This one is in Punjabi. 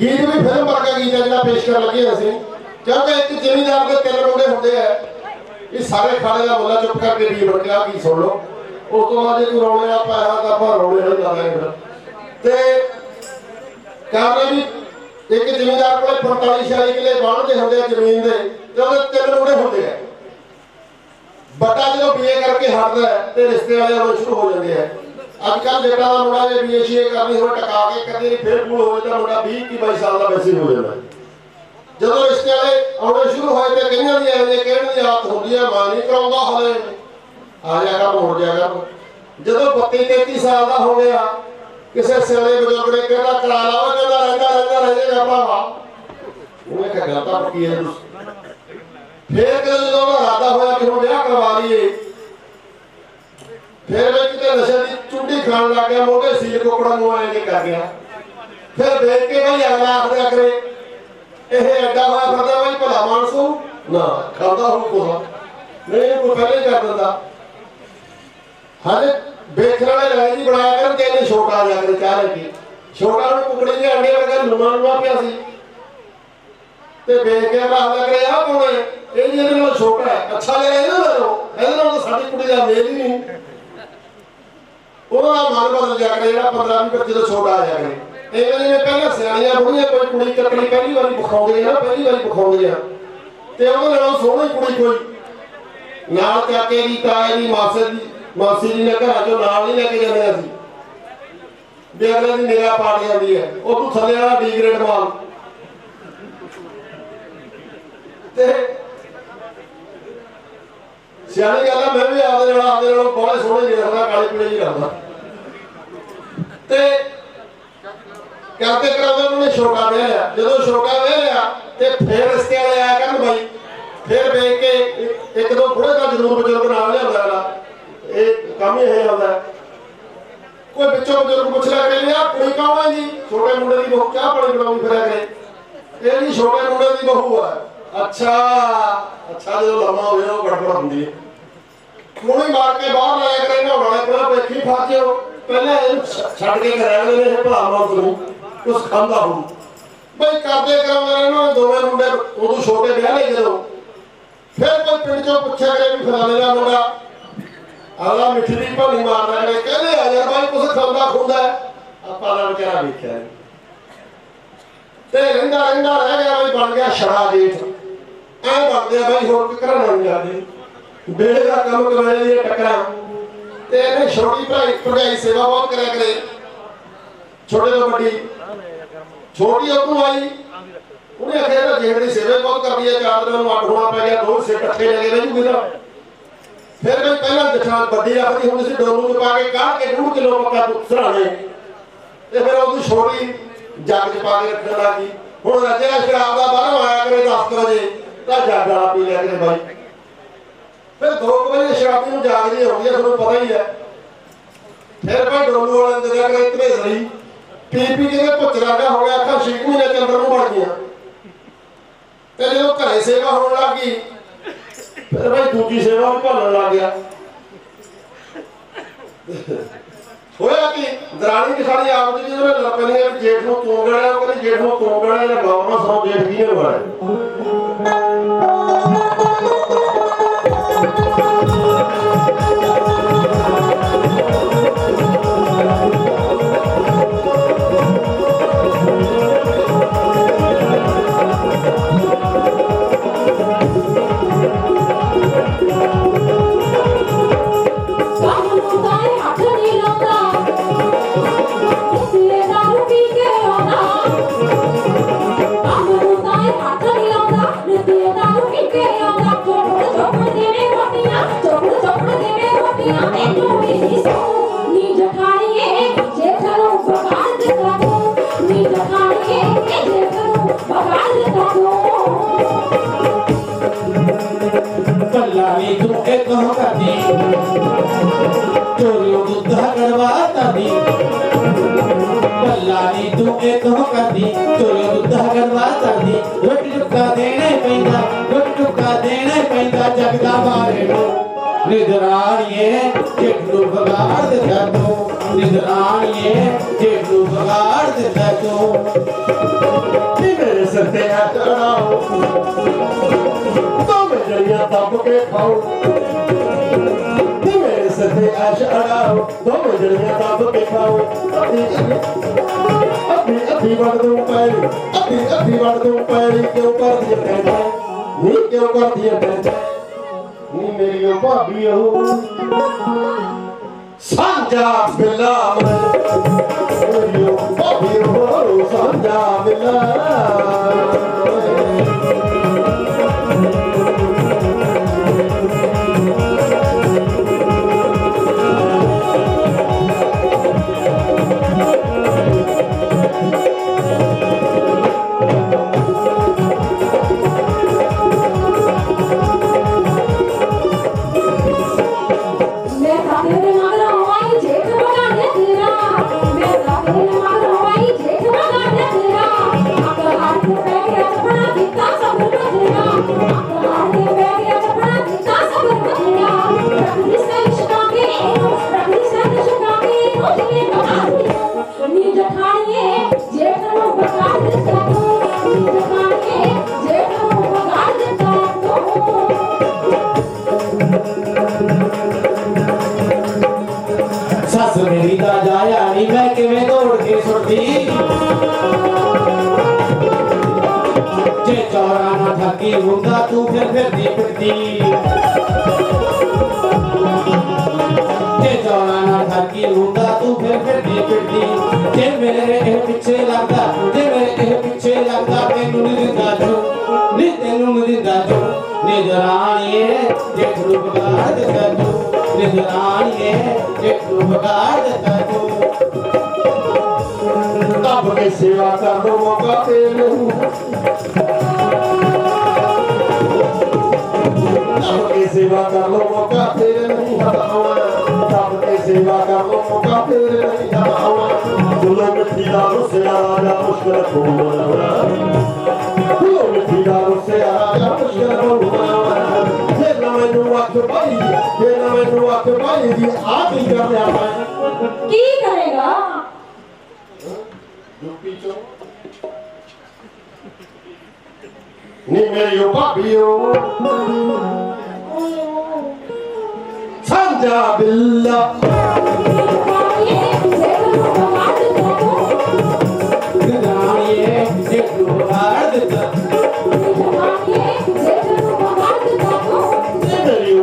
ਗੀਤ ਵੀ ਫਿਲਮ ਵਰਗਾ ਗੀਤ ਹੈ ਜਿਹੜਾ ਪੇਸ਼ ਕਰਨ ਲੱਗੇ ਅਸੀਂ ਕਿਉਂਕਿ ਇੱਕ ਜ਼ਿਮੀਂਦਾਰ ਦੇ ਤਿੰਨ ਮੁੰਡੇ ਹੁੰਦੇ ਆ। ਇਹ ਸਾਰੇ ਖਾਣੇ ਦਾ ਮੁੱਲਾ ਚੁੱਪ ਕਰਕੇ ਵੀ ਬਣ ਕੀ ਸੁਣ ਲਓ। ਉਸ ਤੋਂ ਬਾਅਦ ਜੇ ਕੋਈ ਰੌਲੇ ਆ ਪਾਇਆ ਤਾਂ ਆਪਾਂ ਰੌਲੇ ਨਹੀਂ ਲਾਵਾਂਗੇ ਫਿਰ। ਤੇ ਕਾਰਨ ਵੀ ਇੱਕ ਜ਼ਿਮੀਂਦਾਰ ਕੋਲੇ 45 46 ਕਿੱਲੇ ਬਾਣਦੇ ਹੁੰਦੇ ਆ ਜ਼ਮੀਨ ਦੇ, ਤੇ ਉਹਦੇ ਤਿੰਨ ਮੁੰਡੇ ਹੁੰਦੇ ਆ। ਬੱਟਾ ਜਦੋਂ ਬੀਏ ਕਰਕੇ ਹਟਦਾ ਤੇ ਰਿਸ਼ਤੇ ਵਾਲੇ ਆਉਣੇ ਸ਼ੁਰੂ ਹੋ ਜਾਂਦੇ ਆ। ਅੱਜ ਕੱਲ ਬੇਟਾ ਦਾ ਮੁੰਡਾ ਜੇ ਬੀਏ ਕਰਨੀ ਹੋਵੇ, ਟਕਾ ਕੇ ਕਰਨੀ, ਫਿਰ ਪੂਲ ਹੋਵੇ ਤਾਂ ਮੁੰਡਾ 20 ਕੀ 22 ਸਾਲ ਦਾ ਵੈਸੇ ਹੋ ਜਾਂਦਾ। ਜਦੋਂ ਰਿਸ਼ਤੇ ਵਾਲੇ ਆਉਣੇ ਸ਼ੁਰੂ ਹੋਏ ਤੇ ਕਈਆਂ ਦੀ ਐਵੇਂ ਕਹਿਣ ਦੀ ਆਦਤ ਹੁੰਦੀ ਹੈ ਮਾਂ ਨਹੀਂ ਕਰਾਉਂਦਾ ਹਲੇ। ਆ ਜਾ ਕਰ, ਮੁੜ ਜਾ ਕਰ। ਜਦੋਂ 32 33 ਸਾਲ ਦਾ ਹੋ ਗਿਆ, ਕਿਸੇ ਸਿਆਣੇ ਬਜ਼ੁਰਗ ਨੇ ਕਹਿੰਦਾ ਕਰਾ ਲਾ ਉਹ ਕਹਿੰਦਾ ਰਹਿੰਦਾ ਰਹਿੰਦਾ ਰਹਿ ਜਾਏਗਾ ਭਰਾਵਾ ਉਹਨੇ ਕਿਹਾ ਗੱਲ ਤਾਂ ਪੱਕੀ ਹੈ ਤੁਸੀਂ ਫੇਰ ਜਦੋਂ ਉਹਦਾ ਇਰਾਦਾ ਹੋਇਆ ਕਿ ਹੁਣ ਵਿਆਹ ਕਰਵਾ ਲਈਏ ਫਿਰ ਵੀ ਕਿਤੇ ਨਸ਼ੇ ਦੀ ਚੁੰਡੀ ਖਾਣ ਲੱਗ ਗਿਆ, ਮੋਢੇ ਸੀਲ ਕੋਕੜਾ ਨੂੰ ਆਏ ਜੇ ਕਰ ਗਿਆ। ਫਿਰ ਦੇਖ ਕੇ ਬਈ ਅਗਲਾ ਆਖਦਾ ਕਰੇ ਇਹ ਐਡਾ ਹੋਇਆ ਫਿਰਦਾ ਬਈ ਭਲਾ ਮਾਨਸੂ ਨਾ? ਖਾਂਦਾ ਹੋ ਕੋਹਾ। ਨਹੀਂ ਇਹ ਪਹਿਲੇ ਕਰ ਦਿੰਦਾ। ਹਾਲੇ ਵੇਖਣ ਵਾਲੇ ਰਾਜ ਜੀ ਬਣਾਇਆ ਕਰਨ ਤੇ ਇਹਨੇ ਛੋਟਾ ਜਿਹਾ ਕਰੇ ਚਾਹ ਲੈ ਛੋਟਾ ਨੂੰ ਕੁਕੜੀ ਦੇ ਅੰਡੇ ਵਰਗਾ ਲੂਣਾ ਲੂਣਾ ਪਿਆ ਸੀ। ਤੇ ਵੇਖ ਕੇ ਬਾਹਰ ਲੱਗ ਰਿਹਾ ਆ ਇਹ ਜੀ ਇਹਦੇ ਨਾਲ ਛੋਟਾ ਹੈ। ਅੱਛਾ ਜਿਹਾ ਇਹਦੇ ਨਾਲੋਂ। ਇਹਦੇ ਨਾਲ ਸਾਡੀ ਕੁੜੀ ਦਾ ਮੇਲ ਹੀ ਨਹੀਂ। ਉਹਦਾ ਮਨ ਬਦਲ ਜਾ ਕਰੇ ਜਿਹੜਾ 15 20 ਬੱਚੇ ਤੋਂ ਛੋਟਾ ਆ ਜਾ ਕਰੇ ਇਹ ਪਹਿਲਾਂ ਸਿਆਣੀਆਂ ਬੁੜੀਆਂ ਕੋਈ ਕੁੜੀ ਕੱਟਣੀ ਪਹਿਲੀ ਵਾਰੀ ਵਿਖਾਉਂਦੀਆਂ ਨਾ, ਪਹਿਲੀ ਵਾਰੀ ਵਿਖਾਉਂਦੀਆਂ ਤੇ ਉਹਦੇ ਨਾਲੋਂ ਸੋਹਣੀ ਕੁੜੀ ਕੋਈ। ਨਾਲ ਚਾਕੇ ਦੀ, ਤਾਏ ਦੀ, ਮਾਸੇ ਦੀ, ਮਾਸੀ ਜੀ ਨੇ ਘਰਾਂ ਚੋਂ ਨਾਲ ਨਹੀਂ ਲੈ ਕੇ ਜਾਂਦੇ ਅਸੀਂ। ਵੀ ਅਗਲੇ ਦੀ ਨਿਗਾਹ ਪਾੜ ਜਾਂਦੀ ਹੈ। ਉਹ ਤੂੰ ਥੱਲੇ ਵਾਲਾ ਡੀਗ੍ਰੇਡ ਮਾਲ ਤੇ ਸਿਆਣੀ ਗੱਲ ਆ, ਮੈਂ ਵੀ ਆਪਦੇ ਨਾਲ ਆਪਦੇ ਨਾਲ ਬਹੁਤ ਸੋਹਣੇ ਨਹੀਂ ਰੱਖਦਾ ਕਾਲੇ ਪੀਲੇ ਜੀ ਰੱਖਦਾ ਤੇ ਕਰਦੇ ਕਰਾਉਂਦੇ ਉਹਨਾਂ ਨੇ ਛੋਟਾ ਵਿਆਹ ਜਦੋਂ ਛੋਟਾ ਵਿਆਹ ਤੇ ਫੇਰ ਰਿਸ਼ਤੇ ਵਾਲੇ ਆਇਆ ਕਰਨ ਬਾਈ, ਫੇਰ ਵੇਖ ਕੇ ਇੱਕ- ਦੋ ਬੁੜੇ ਦਾ ਜ਼ਰੂਰ ਬਜ਼ੁਰਗ ਨਾਲ ਲਿਆਉਂਦਾ ਅਗਲਾ। ਇਹ ਕੰਮ ਹੀ ਇਹ ਆਉਂਦਾ ਕੋਈ ਵਿੱਚੋਂ ਬਜ਼ੁਰਗ ਪੁੱਛ ਲਿਆ ਕਹਿੰਦੇ ਆ ਕੁੜੀ ਕੌਣ ਹੈ ਜੀ? ਛੋਟੇ ਮੁੰਡੇ ਦੀ ਬਹੂ, ਚਾਹ ਪਾਣੀ ਬਣਾਉਣੀ ਫਿਰਿਆ ਕਰੇ। ਇਹ ਜੀ ਛੋਟੇ ਮੁੰਡੇ ਦੀ ਬਹੂ ਆ। ਅੱਛਾ ਅੱਛਾ ਜਦੋਂ ਲੰਮਾ ਹੋ ਜਾਏ ਉਹ ਗੜਬੜ ਹੁੰਦੀ ਹੈ। ਕੁਣੀ ਮਾਰ ਕੇ ਬਾਹਰ ਲਾਇਆ ਕਰੇ ਨਾ ਵਾਲੇ ਕੋਲ ਵੇਖੀ ਫਾਜਿਓ ਪਹਿਲਾਂ ਇਹਨੂੰ ਛੱਡ ਕੇ ਕਰਿਆ ਨੇ ਇਹ ਭਲਾ ਮੌਤ ਨੂੰ ਕੁਛ ਖਾਂਦਾ ਹੋਊ। ਬਈ ਕਰਦੇ ਕਰਾਉਂਦੇ ਨੇ ਇਹਨਾਂ ਨੇ ਦੋਵੇਂ ਮੁੰਡੇ ਉਦੋਂ ਛੋਟੇ ਵਿਆਹ ਲਈ ਜਦੋਂ। ਫਿਰ ਕੋਈ ਪਿੰਡ ਚੋਂ ਪੁੱਛਿਆ ਕਰੇ ਵੀ ਫਲਾਣੇ ਦਾ ਮੁੰਡਾ। ਅਗਲਾ ਮਿੱਠੀ ਦੀ ਭਾਣੀ ਮਾਰਦਾ ਕਰੇ ਕਹਿੰਦੇ ਆ ਯਾਰ ਬਾਈ ਕੁਛ ਖਾਂਦਾ ਖੁੰਦਾ ਆਪਾਂ ਦਾ ਵਿਚਾਰਾ ਵੇਖਿਆ ਨੀ। ਤੇ ਰਹਿੰਦਾ ਰਹਿੰਦਾ ਰਹਿ ਗਿਆ ਬਈ ਬਣ ਗਿਆ ਛੜਾ ਜੇਠ। ਐ ਬਣਦੇ ਆ ਬਾਈ ਹੋਰ ਕਿ ਘਰਾਂ ਨਹੀਂ ਜਾਂਦੇ ਬੇੜੇ ਦਾ ਕੰਮ ਕਰਾਇਆ ਦੀ ਟੱਕਰਾਂ। ਤੇ ਇਹਨੇ ਛੋਟੀ ਭਾਈ ਭਰਜਾਈ ਸੇਵਾ ਬਹੁਤ ਕਰਿਆ ਕਰੇ। ਛੋਟੇ ਤੋਂ ਵੱਡੀ। ਛੋਟੀ ਉਹਨੂੰ ਆਈ। ਉਹਨੇ ਆਖਿਆ, ਇਹਦਾ ਜੇਠ ਸੇਵਾ ਬਹੁਤ ਕਰਦੀ ਹੈ, ਚਾਰ ਦਿਨਾਂ ਨੂੰ ਅੱਡ ਹੋਣਾ ਪੈ ਗਿਆ, ਦੋ ਸਿਰ ਇਕੱਠੇ ਲੈ ਕੇ ਬਹਿ ਜੂਗੀ ਫਿਰ ਵੀ ਪਹਿਲਾਂ ਜਠਾਂ ਵੱਡੀ ਆਖਦੀ ਹੁੰਦੀ ਸੀ, ਡੋਲੂ ਚ ਪਾ ਕੇ ਕਾਹ ਕੇ 2 ਕਿਲੋ ਪੱਕਾ ਸਰਾਣੇ ਤੇ ਫਿਰ ਉਹਨੂੰ ਛੋਟੀ ਜੱਗ ਚ ਪਾ ਕੇ ਰੱਖਣ ਲੱਗੀ ਹੁਣ ਰੱਜਿਆ ਸ਼ਰਾਬ ਦਾ ਬਾਹਰੋਂ ਆਇਆ ਕਰੇ 10 ਵਜੇ, ਤਾਂ ਜੱਗ ਵਾਲਾ ਪੀ ਲਿਆ ਕਰੇ ਬਾਈ। ਫਿਰ 2 ਵਜੇ ਸ਼ਰਾਬੀ ਨੂੰ ਜਾਗਦੀ ਆਉਂਦੀ ਹੈ ਤੁਹਾਨੂੰ ਪਤਾ ਹੀ ਹੈ ਫਿਰ ਭਾਈ ਡੋਲੂ ਵਾਲੇ ਦੇ ਦਿਆ ਕਰੇ ਧਵੇਸੜੀ ਪੀ ਪੀ ਕੇ ਤੇ ਭੁੱਚ ਹੋ ਗਿਆ ਅੱਖਾਂ 6 ਮਹੀਨੇ ਚ ਨੂੰ ਬਣ ਗਈਆਂ। ਤੇ ਜਦੋਂ ਘਰੇ ਸੇਵਾ ਹੋਣ ਲੱਗੀ ਫਿਰ ਭਾਈ ਦੂਜੀ ਸੇਵਾ ਵੀ ਭਾਲਣ ਲੱਗ ਗਿਆ। ਹੋਇਆ ਕਿ? ਦਰਾਣੀ ਦੀ ਸਾਡੀ ਆਪ ਦੀ ਜਦੋਂ ਲੱਪਣੀ ਜੇਠ ਨੂੰ ਤੂੰ ਗੜਿਆ ਉਹ ਕਹਿੰਦੀ ਜੇਠ ਨੂੰ ਤੂੰ ਗੜਿਆ ਇਹਨੇ ਸੌ ਜੇਠ ਕੀ ਨੇ ਗਾਇਆ ਰੋਟੀ ਟੁੱਕਾ ਦੇਣਾ ਪੈਂਦਾ ਰੋਟੀ ਟੁੱਕਾ ਦੇਣਾ ਪੈਂਦਾ ਜਗ ਦਾ ਬਾਰੇ ਨੂੰ। ਨਿਦਰਾਣੀਏ ਜਿੱਟ ਨੂੰ ਬਗਾੜ ਦਿੱਤਾ ਤੂੰ। ਨਿਦਰਾਣੀਏ ਜਿੱਟ ਨੂੰ ਬਗਾੜ ਦਿੱਤਾ ਤੂੰ। ਤੇ ਐਸ਼ ਅੜਾਓ ਦੋਵੇਂ ਜਣੀਆਂ ਦੱਬ ਕੇ ਖਾਓ। ਮੇਰੇ ਸਿਰ ਤੇ ਐਸ਼ ਅੜਾਓ ਦੋਵੇਂ ਕੇ ਖਾਓ। ਅੱਧੀ ਅੱਧੀ ਵੜ ਦੂੰ ਪੈਰੀ ਕਿਉਂ ਕਰਦੀ ਐ ਟੈਂਸ਼ਨ ਨੀ ਕਿਉਂ ਕਰਦੀ ਐ ਟੈਂਸ਼ਨ ਨੀ ਮੇਰੀ ਉਹ ਭਾਬੀ ਉਹ। ਸਾਂਝਾ ਬਿੱਲਾ ਮੈਂ। ਮੇਰੀ ਉਹ ਭਾਬੀ ਉਹ। ਸਾਂਝਾ ਬਿੱਲਾ। ਨਾ ਠੱਗੀ ਹੁੰਦਾ ਤੂੰ ਫਿਰ ਫਿਰਦੀ ਫਿਰਦੀ। ਜੇ ਚੌਰਾ ਨਾ ਠੱਗੀ ਹੁੰਦਾ ਤੂੰ ਫਿਰ ਫਿਰਦੀ ਫਿਰਦੀ। ਜੇ ਮੇਰੇ ਇਹ ਪਿੱਛੇ ਲੱਗਦਾ, ਜੇ ਮੇਰੇ ਇਹ ਪਿੱਛੇ ਲੱਗਦਾ, ਤੈਨੂੰ ਨਹੀਂ ਦਿੰਦਾ ਜੋ ਨਹੀਂ ਤੈਨੂੰ ਨਹੀਂ ਦਿੰਦਾ ਜੋ। ਨਿਜਰਾਣੀਏ ਜੇ ਤੂੰ ਬਗਾੜ ਦਿੱਤਾ ਜੋ। ਨਿਜਰਾਣੀਏ ਜੇ ਤੂੰ ਬਗਾੜ ਦਿੱਤਾ ਜੋ। ਰੱਬ ਕੇ ਸੇਵਾ ਕਰ ਦੋ ਮੌਕਾ ਤੇ ਨਹੀਂ ਕੀ ਕਰ ਲਿਆ ਮੈਂ ਕੀ ਕਰੇਗਾ ਯੂਪੀ ਚੋਂ ਨੀ ਮੇਰੀ ਉਹ ਭਾਬੀ ਉਹ ਸਾਂਝਾ ਬਿੱਲਾ ਬਗਾੜ ਦਿੱਤਾ ਨੀ ਮੇਰੀ